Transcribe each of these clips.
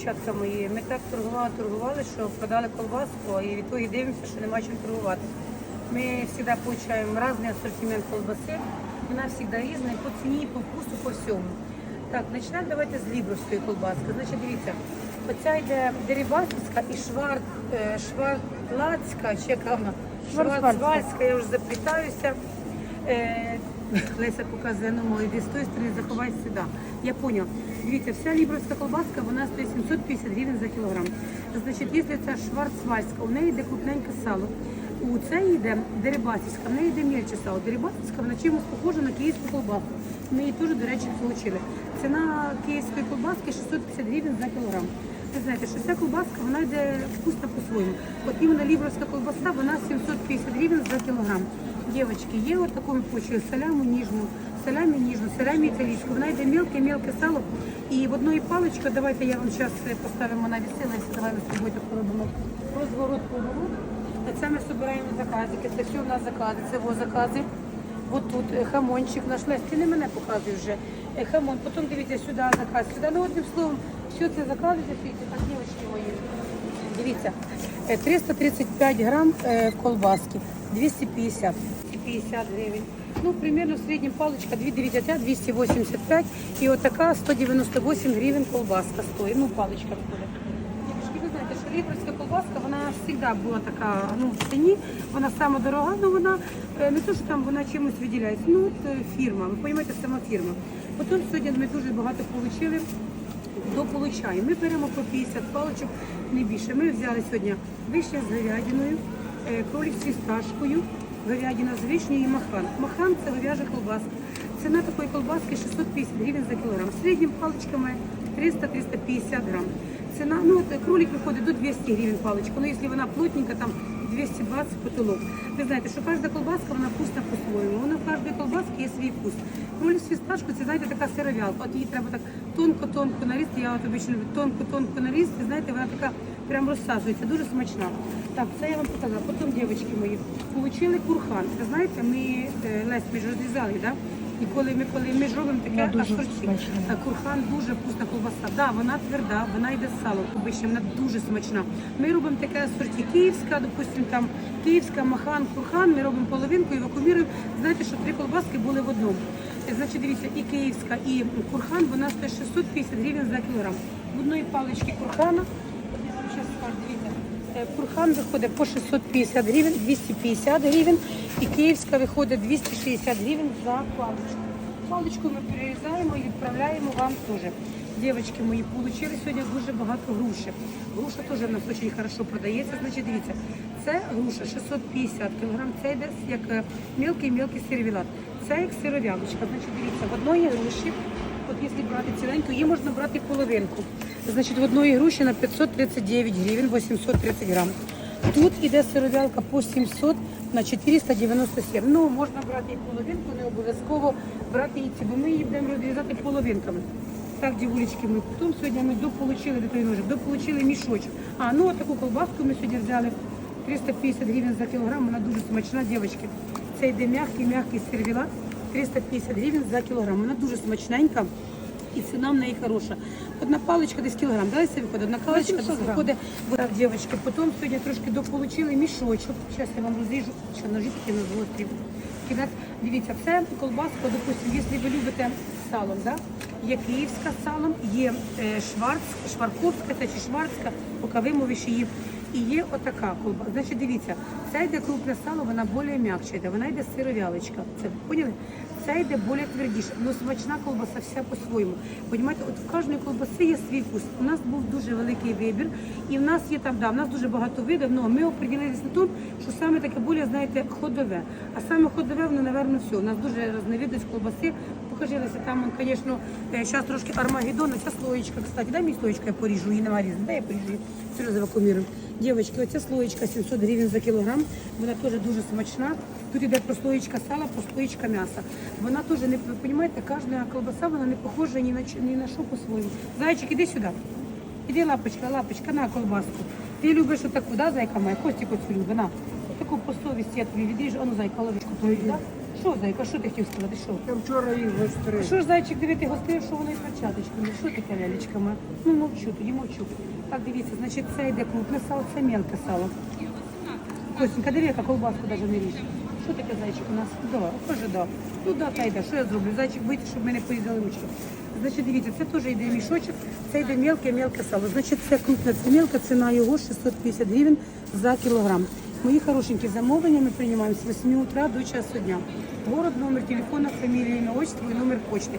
дівчатка мої. Ми так торгували, торгували, що продали колбаску і відтоді дивимося, що нема чим торгувати. Ми завжди отримуємо різний асортимент колбаси. Вона завжди різна по ціні, по вкусу, по всьому. Так, почнемо давайте з лібровської колбаски. Значить, дивіться, оця йде дерибасівська і швар, е, швартлацька, чи яка вона? Шварцвальська, я вже заплітаюся. Леся показує, мой, іди з тої сторони, заховайся сюди. Я поняв. Дивіться, вся лібровська колбаска, вона стоїть 750 гривень за кілограм. Значить, якщо це шварцвальська, у неї йде крупненьке сало. У це йде дерибасівська, в неї йде мільче сало. Дерибасівська, вона чимось похожа на київську колбаску. Ми її теж, до речі, отримали. Ціна київської колбаски 650 гривень за кілограм. Ви знаєте, що ця колбаска, вона йде вкусна по-своєму. От іменно лібровська колбаса, вона 750 гривень за кілограм. Дівчатки, є от такому почую саляму ніжну, салямі ніжну, салямі італійську. Вона йде мілке-мілке сало. І в одної палички, давайте я вам зараз поставимо на веселість, давай ми з тобою так поробимо розворот, поворот. Це ми збираємо заказики, це все у нас закази, це во закази. От тут е, хамончик наш Лесь, ти не мене показуєш вже. Е, Хамон, потім дивіться сюди заказ, сюди. Ну одним словом, все це заказується, так, дівчатки мої. Дивіться, 335 грам е, колбаски, 250, 250 гривень. Ну, примерно в середньому паличка 2,9, 285 і отака 198 гривень колбаска стоїть. Ну, виходить. Дівчатки, ви знаєте, що лікарська колбаска, вона завжди була така, ну, в ціні, вона сама дорога, але вона е, не то, що там вона чимось виділяється, ну, от е, фірма, ви розумієте, сама фірма. Потім сьогодні ми дуже багато отримали дополучаємо. Ми беремо по 50 паличок, не більше. Ми взяли сьогодні вишня з говядиною, е, кролик з фісташкою, говядина з вишнею і махан. Махан це говяжа колбаска. Ціна такої колбаски 650 гривень за кілограм. Середнім паличками 300-350 грам. Ціна, ну от кролик виходить до 200 гривень паличка. Ну, якщо вона плотненька, там 220 потолок. Ви знаєте, що кожна колбаска, вона вкусна по-своєму. Вона в кожної колбаски є свій вкус. Кролик з фісташкою, це, знаєте, така сировялка. От її треба так тонко-тонко нарізати. Я от обично люблю тонко-тонко нарізати. Знаєте, вона така прям розсаджується, дуже смачна. Так, це я вам показала. Потім, дівчатки мої, получили курхан. Ви знаєте, ми е, лесь ми ж розрізали, да? І коли ми коли ми ж робимо таке асорті. Та Курхан дуже вкусна колбаса. Да, вона тверда, вона йде з салом. Обично, вона дуже смачна. Ми робимо таке сорті київська, допустимо, там київська, махан, курхан. Ми робимо половинку і вакууміруємо. Знаєте, що три колбаски були в одному. Значить, дивіться, і київська, і курхан, вона стоїть 650 гривень за кілограм. В одної палички курхана, е, Курхан виходить по 650 гривень, 250 гривень, і київська виходить 260 гривень за паличку. Паличку ми перерізаємо і відправляємо вам теж. Дівчатки мої, получили сьогодні дуже багато груші. Груша теж в нас дуже хорошо продається. Значить, дивіться, це груша 650 кг, це йде як е, мілкий-мілкий сервілат. Це як сировялочка. Значить, дивіться, в одної груші, от якщо брати ціленьку, її можна брати половинку. Значить, в одної груші на 539 гривень, 830 грам. Тут іде сировялка по 700 на 497. Ну, можна брати і половинку, не обов'язково брати і ці, бо ми її будемо розрізати половинками. Так, дівулечки, ми потім сьогодні ми дополучили до той ножик, дополучили мішочок. А, ну от таку колбаску ми сьогодні взяли 350 гривень за кілограм, вона дуже смачна, дівчатки. Це йде м'який, м'який сервілат, 350 гривень за кілограм. Вона дуже смачненька. І ціна в неї хороша. Одна паличка десь кілограм, да, це виходить? Одна паличка десь 800 грам. виходить, так, дівчатки. Потім сьогодні трошки дополучили мішочок. Зараз я вам розріжу, що ножі такі на золоті. Кидати. Дивіться, це колбаска, допустимо, якщо ви любите салом, да? є київська з салом, є е, шварц, шварковська, це чи шварцька, поки вимовиш її. І є отака колбаса. Значить, дивіться, це йде крупне сало, вона більш м'якша йде, вона йде сировялочка. Це поняли? Це йде більш твердіше. Ну смачна колбаса вся по-своєму. Понімаєте, от в кожної колбаси є свій вкус. У нас був дуже великий вибір, і в нас є там, да, в нас дуже багато видів, але ми оприділилися на тому, що саме таке більш, знаєте, ходове. А саме ходове, воно, напевно, все. У нас дуже різновидність колбаси. Покажи, там, звісно, зараз трошки армагеддон, ця слоєчка, кстати, дай мені слоєчка, я поріжу, її нема різати, дай я поріжу, її. серйозно вакуумірую. Дівчатки, оця слоєчка 700 гривень за кілограм, вона теж дуже смачна. Тут іде прослоєчка сала, прослоєчка м'яса. Вона теж, не, ви розумієте, кожна колбаса, вона не похожа ні на, ні на що по-своєму. Зайчик, іди сюди. Іди, лапочка, лапочка, на колбаску. Ти любиш отаку, да, зайка моя? Костік оцю любить, на. Таку по совісті я тобі відріжу, а ну зайка, ловичку твою, да? Що, зайка, що ти хотів сказати? Що? Я вчора їх гострив. Що ж зайчик дивити гостей, що вони перчаточками? Що таке лялечками? Ну мовчу, тоді мовчу. Так, дивіться, значить це йде крупне сало, це мелке сало. Костенька, диви, яка колбаску навіть не ріже. Що таке зайчик у нас? Да, каже, да. Ну да, та йде. Що я зроблю? Зайчик вийти, щоб ми не порізали ручки. Значить, дивіться, це теж йде мішочок, це йде мелке, мелке сало. Значить, це крупне, це мелке, ціна його 650 гривень за кілограм. Мої хорошенькі замовлення ми приймаємо з 8 утра до часу дня. Город, номер телефона, фамілія, ім'я, отчество і номер почти.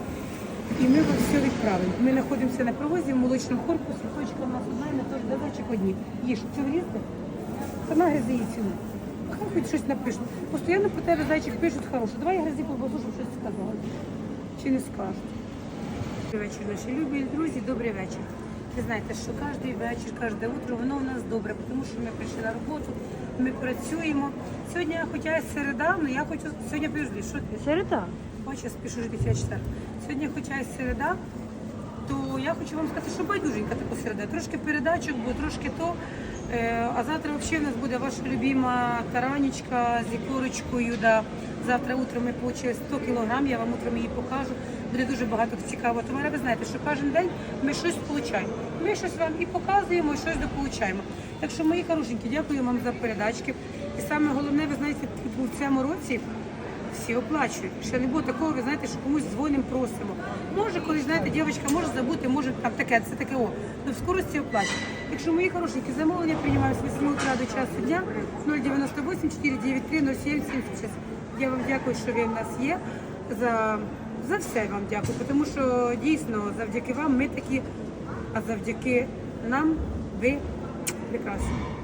І ми вам все відправимо. Ми знаходимося на провозі в молочному корпусі. Точка у нас одна, і на той додатчик одні. Їж, це влізти? Та на гризи ціну. Хай хоч щось напишуть. Постоянно по тебе зайчик пишуть хороше. Давай я гризи колбасу, щоб щось сказали. Чи не скажуть? Добрий вечір, наші любі друзі, добрий вечір. Ви знаєте, що кожен вечір, кожне утро, воно у нас добре, тому що ми прийшли на роботу, ми працюємо. Сьогодні, хоча середа, але я хочу сьогодні підожди, що ти? Середа. Хочу спішу жити я четвер. Сьогодні, хоча і середа, то я хочу вам сказати, що байдуженька така середа. Трошки передачок, бо трошки то. Е, А завтра взагалі у нас буде ваша любима таранечка з ікорочкою. Да. Завтра утром ми получили 100 кілограм, я вам утром її покажу. Буде дуже багато цікавого товару. Ви знаєте, що кожен день ми щось получаємо. Ми щось вам і показуємо, і щось дополучаємо. Так що, мої хорошенькі, дякую вам за передачки. І саме головне, ви знаєте, в цьому році всі оплачують. Ще не було такого, ви знаєте, що комусь дзвонимо, просимо. Може, коли знаєте, дівчинка може забути, може там таке, це таке о. Ну в скорості оплачують. Якщо мої хорошенькі замовлення приймаємо з 8 утра до часу дня 098 493 0776. Я вам дякую, що ви в нас є. За, за все вам дякую, тому що дійсно завдяки вам ми такі, а завдяки нам ви aplicasse.